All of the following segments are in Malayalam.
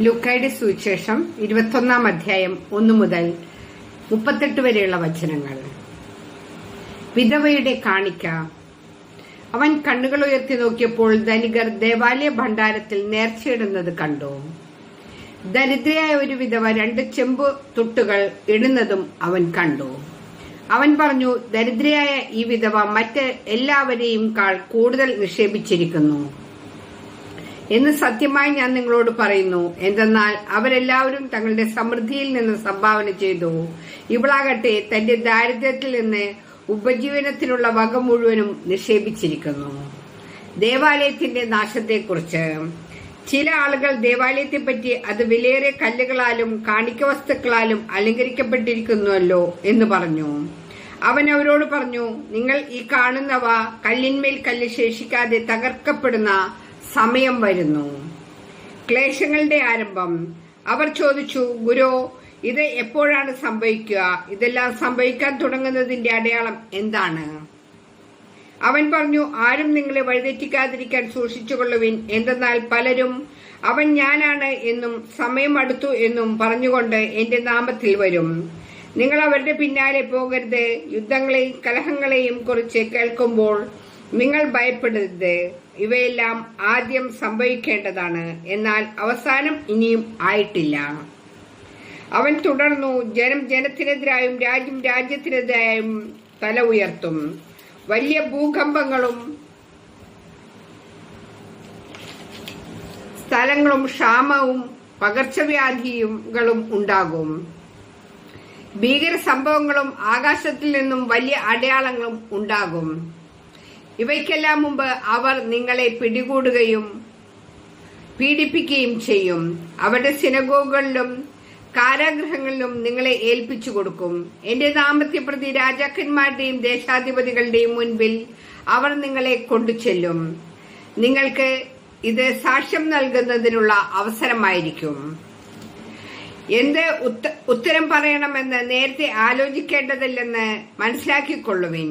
ലുക്കായുടെ സുവിശേഷം ഇരുപത്തൊന്നാം അധ്യായം ഒന്നു മുതൽ മുപ്പത്തെട്ട് വരെയുള്ള വചനങ്ങൾ. വിധവയുടെ കാണിക്ക. അവൻ കണ്ണുകൾ ഉയർത്തി നോക്കിയപ്പോൾ ധനികർ ദേവാലയ ഭണ്ഡാരത്തിൽ നേർച്ചയിടുന്നത് കണ്ടു. ദരിദ്രയായ ഒരു വിധവ രണ്ട് ചെമ്പ് തുട്ടുകൾ ഇടുന്നതും അവൻ കണ്ടു. അവൻ പറഞ്ഞു ദരിദ്രയായ ഈ വിധവ മറ്റ് എല്ലാവരെയും കാൾ കൂടുതൽ നിക്ഷേപിച്ചിരിക്കുന്നു. എന്ന് സത്യമായി ഞാൻ നിങ്ങളോട് പറയുന്നു. എന്തെന്നാൽ അവരെല്ലാവരും തങ്ങളുടെ സമൃദ്ധിയിൽ നിന്ന് സംഭാവന ചെയ്തു. ഇവളാകട്ടെ തന്റെ ദാരിദ്ര്യത്തിൽ നിന്ന് ഉപജീവനത്തിനുള്ള വക മുഴുവനും നിക്ഷേപിച്ചിരിക്കുന്നു. ദേവാലയത്തിന്റെ നാശത്തെക്കുറിച്ച്. ചില ആളുകൾ ദേവാലയത്തെ പറ്റി അത് വിലയേറെ കല്ലുകളാലും കാണിക്ക വസ്തുക്കളാലും അലങ്കരിക്കപ്പെട്ടിരിക്കുന്നുവല്ലോ എന്ന് പറഞ്ഞു. അവൻ അവരോട് പറഞ്ഞു നിങ്ങൾ ഈ കാണുന്നവ കല്ലിന്മേൽ കല്ല് ശേഷിക്കാതെ തകർക്കപ്പെടുന്ന സമയം വരുന്നു. ക്ലേശങ്ങളുടെ ആരംഭം. അവർ ചോദിച്ചു ഗുരു ഇത് എപ്പോഴാണ് സംഭവിക്കുക? ഇതെല്ലാം സംഭവിക്കാൻ തുടങ്ങുന്നതിന്റെ അടയാളം എന്താണ്? അവൻ പറഞ്ഞു ആരും നിങ്ങളെ വഴിതെറ്റിക്കാതിരിക്കാൻ സൂക്ഷിച്ചുകൊള്ളുവിൻ. എന്തെന്നാൽ പലരും അവൻ ഞാനാണ് എന്നും സമയം അടുത്തു എന്നും പറഞ്ഞുകൊണ്ട് എന്റെ നാമത്തിൽ വരും. നിങ്ങൾ അവരുടെ പിന്നാലെ പോകരുത്. യുദ്ധങ്ങളെയും കലഹങ്ങളെയും കുറിച്ച് കേൾക്കുമ്പോൾ നിങ്ങൾ ഭയപ്പെടരുത്. ഇവയെല്ലാം ആദ്യം സംഭവിക്കേണ്ടതാണ്. എന്നാൽ അവസാനം ഇനിയും ആയിട്ടില്ല. അവൻ തുടർന്നു ജനം ജനത്തിനെതിരായും രാജ്യം രാജ്യത്തിനെതിരായും തല ഉയർത്തും. വലിയ ഭൂകമ്പങ്ങളും സ്ഥലങ്ങളും ക്ഷാമവും പകർച്ചവ്യാധികളും ഉണ്ടാകും. ഭീകര സംഭവങ്ങളും ആകാശത്തിൽ നിന്നും വലിയ അടയാളങ്ങളും ഉണ്ടാകും. ഇവയ്ക്കെല്ലാം മുമ്പ് അവർ നിങ്ങളെ പിടികൂടുകയും പീഡിപ്പിക്കുകയും ചെയ്യും. അവരുടെ സിനഗോഗുകളിലും കാരാഗ്രഹങ്ങളിലും നിങ്ങളെ ഏൽപ്പിച്ചു കൊടുക്കും. എന്റെ നാമത്തെ പ്രതി രാജാക്കന്മാരുടെയും ദേശാധിപതികളുടെയും മുൻപിൽ അവർ നിങ്ങളെ കൊണ്ടുചെല്ലും. നിങ്ങൾക്ക് ഇത് സാക്ഷ്യം നൽകുന്നതിനുള്ള അവസരമായിരിക്കും. എന്ത് ഉത്തരം പറയണമെന്ന് നേരത്തെ ആലോചിക്കേണ്ടതില്ലെന്ന് മനസ്സിലാക്കിക്കൊള്ളുവിൻ.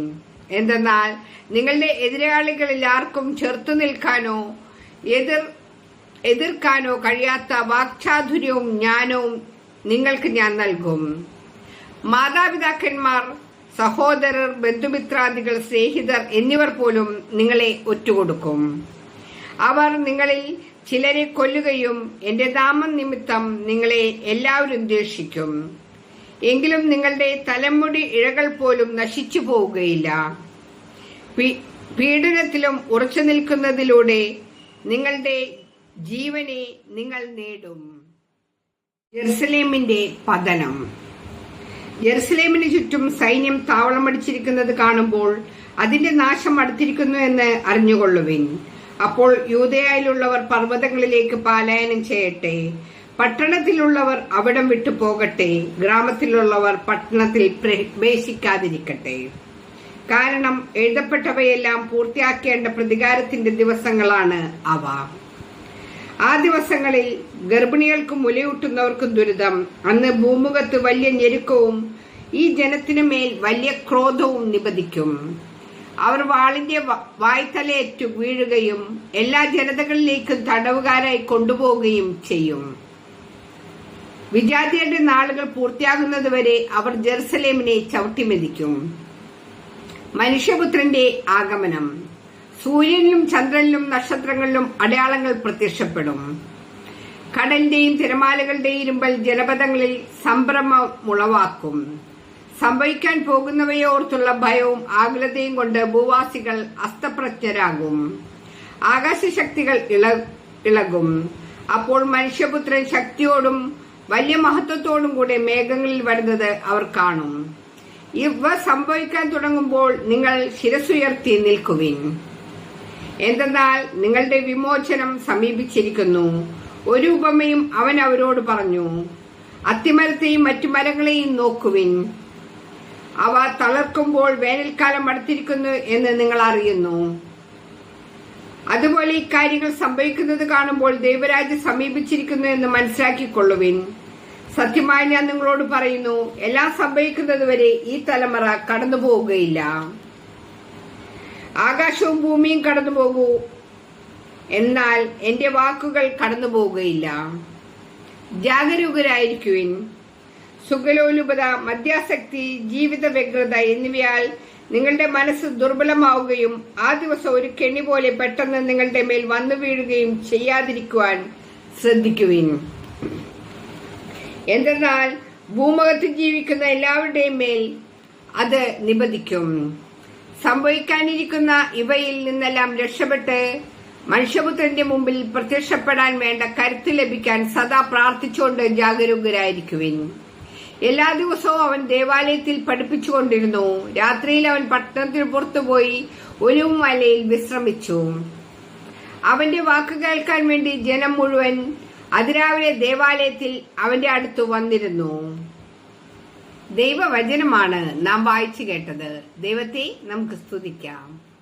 എന്തെന്നാൽ നിങ്ങളുടെ എതിരാളികളിൽ ആർക്കും ചെറുത്തു നിൽക്കാനോ എതിർ എതിർക്കാനോ കഴിയാത്ത വാക്ചാതുര്യവും ജ്ഞാനവും നിങ്ങൾക്ക് ഞാൻ നൽകും. മാതാപിതാക്കന്മാർ സഹോദരർ ബന്ധുമിത്രാദികൾ സ്നേഹിതർ എന്നിവർ പോലും നിങ്ങളെ ഒറ്റുകൊടുക്കും. അവർ നിങ്ങളിൽ ചിലരെ കൊല്ലുകയും എന്റെ നാമം നിമിത്തം നിങ്ങളെ എല്ലാവരും ദ്വേഷിക്കും. എങ്കിലും നിങ്ങളുടെ തലമുടി ഇഴകൾ പോലും നശിച്ചു പോവുകയില്ല. പീഡനത്തിലും ഉറച്ചു നിൽക്കുന്നതിലൂടെ നിങ്ങളുടെ ജീവനെ നിങ്ങൾ നേടും. ജെറുസലേമിന്റെ പതനം. ജെറുസലേമിന് ചുറ്റും സൈന്യം താവളമടിച്ചിരിക്കുന്നത് കാണുമ്പോൾ അതിന്റെ നാശം അടുത്തിരിക്കുന്നു എന്ന് അറിഞ്ഞുകൊള്ളുവിൻ. അപ്പോൾ യൂതയായിലുള്ളവർ പർവതങ്ങളിലേക്ക് പാലായനം ചെയ്യട്ടെ. പട്ടണത്തിലുള്ളവർ അവിടം വിട്ടു പോകട്ടെ ഗ്രാമത്തിലുള്ളവർ പട്ടണത്തിൽ പ്രവേശിക്കാതിരിക്കട്ടെ. കാരണം എഴുതപ്പെട്ടവയെല്ലാം പൂർത്തിയാക്കേണ്ട പ്രതികാരത്തിന്റെ ദിവസങ്ങളാണ് അവ. ആ ദിവസങ്ങളിൽ ഗർഭിണികൾക്കും മുലയൂട്ടുന്നവർക്കും ദുരിതം. അന്ന് ഭൂമുഖത്ത് വലിയ ഞെരുക്കവും ഈ ജനത്തിനു മേൽ വലിയ ക്രോധവും നിപതിക്കും അവർ വാളിന്റെ വായ്ത്തലയേറ്റു വീഴുകയും എല്ലാ ജനതകളിലേക്കും തടവുകാരായി കൊണ്ടുപോവുകയും ചെയ്യും. വിജാതിയുടെ നാളുകൾ പൂർത്തിയാകുന്നതുവരെ അവർ ജെറുസലേമിനെ ചവിട്ടിമെതിക്കും. മനുഷ്യപുത്രന്റെ ആഗമനം. സൂര്യനിലും ചന്ദ്രനിലും നക്ഷത്രങ്ങളിലും അടയാളങ്ങൾ പ്രത്യക്ഷപ്പെടും. കടലിന്റെയും തിരമാലകളുടെയും ഇരുമ്പൽ ജനപദങ്ങളിൽ സംഭ്രമമുളവാക്കും സംഭവിക്കാൻ പോകുന്നവയോർത്തുള്ള ഭയവും ആകുലതയും കൊണ്ട് ഭൂവാസികൾ അസ്തപ്രജ്ഞരാകും. ആകാശശക്തികൾ ഇള ഇളകും. അപ്പോൾ മനുഷ്യപുത്രൻ ശക്തിയോടും വലിയ മഹത്വത്തോടും കൂടെ മേഘങ്ങളിൽ വരുന്നത് അവർ കാണും. ഇവ സംഭവിക്കാൻ തുടങ്ങുമ്പോൾ നിങ്ങൾ ശിരസുയർത്തി നിൽക്കുവിൻ. എന്തെന്നാൽ നിങ്ങളുടെ വിമോചനം സമീപിച്ചിരിക്കുന്നു. ഒരു ഉപമയും അവൻ അവരോട് പറഞ്ഞു അത്തിമരത്തെയും മറ്റു മരങ്ങളെയും നോക്കുവിൻ. അവ തളർക്കുമ്പോൾ വേനൽക്കാലം അടുത്തിരിക്കുന്നു എന്ന് നിങ്ങൾ അറിയുന്നു. അതുപോലെ ഇക്കാര്യങ്ങൾ സംഭവിക്കുന്നത് കാണുമ്പോൾ ദൈവരാജ്യം സമീപിച്ചിരിക്കുന്നു എന്ന് മനസ്സിലാക്കിക്കൊള്ളുവിൻ. സത്യമായി ഞാൻ നിങ്ങളോട് പറയുന്നു എല്ലാം സംഭവിക്കുന്നതുവരെ ഈ തലമുറ കടന്നു പോവുകയില്ല. ആകാശവും ഭൂമിയും കടന്നു പോകൂ. എന്നാൽ എന്റെ വാക്കുകൾ കടന്നു പോവുകയില്ല. ജാഗരൂകരായിരിക്കുവിൻ. സുഖലോലുപത മദ്യാസക്തി ജീവിത വ്യഗ്രത എന്നിവയാൽ നിങ്ങളുടെ മനസ്സ് ദുർബലമാവുകയും ആ ദിവസം ഒരു കെണി പോലെ പെട്ടെന്ന് നിങ്ങളുടെ മേൽ വന്നു വീഴുകയും ചെയ്യാതിരിക്കുവാൻ ശ്രദ്ധിക്കുവിൻ. എന്തെന്നാൽ ഭൂമുഖത്ത് ജീവിക്കുന്ന എല്ലാവരുടെയും മേൽ അത് നിബന്ധിക്കും. സംഭവിക്കാനിരിക്കുന്ന ഇവയിൽ നിന്നെല്ലാം രക്ഷപ്പെട്ട് മനുഷ്യപുത്രന്റെ മുമ്പിൽ പ്രത്യക്ഷപ്പെടാൻ വേണ്ട കരുത്ത് ലഭിക്കാൻ സദാ പ്രാർത്ഥിച്ചുകൊണ്ട് ജാഗരൂകരായിരിക്കുവിൻ. എല്ലാ ദിവസവും അവൻ ദേവാലയത്തിൽ പഠിപ്പിച്ചുകൊണ്ടിരുന്നു. രാത്രിയിൽ അവൻ പട്ടണത്തിന് പുറത്തുപോയി ഒരു മലയിൽ വിശ്രമിച്ചു. അവന്റെ വാക്ക് കേൾക്കാൻ വേണ്ടി ജനം മുഴുവൻ അതിരാവിലെ ദേവാലയത്തിൽ അവന്റെ അടുത്ത് വന്നിരുന്നു. ദൈവവചനമാണ് നാം വായിച്ചു കേട്ടത്. ദൈവത്തെ നമുക്ക് സ്തുതിക്കാം.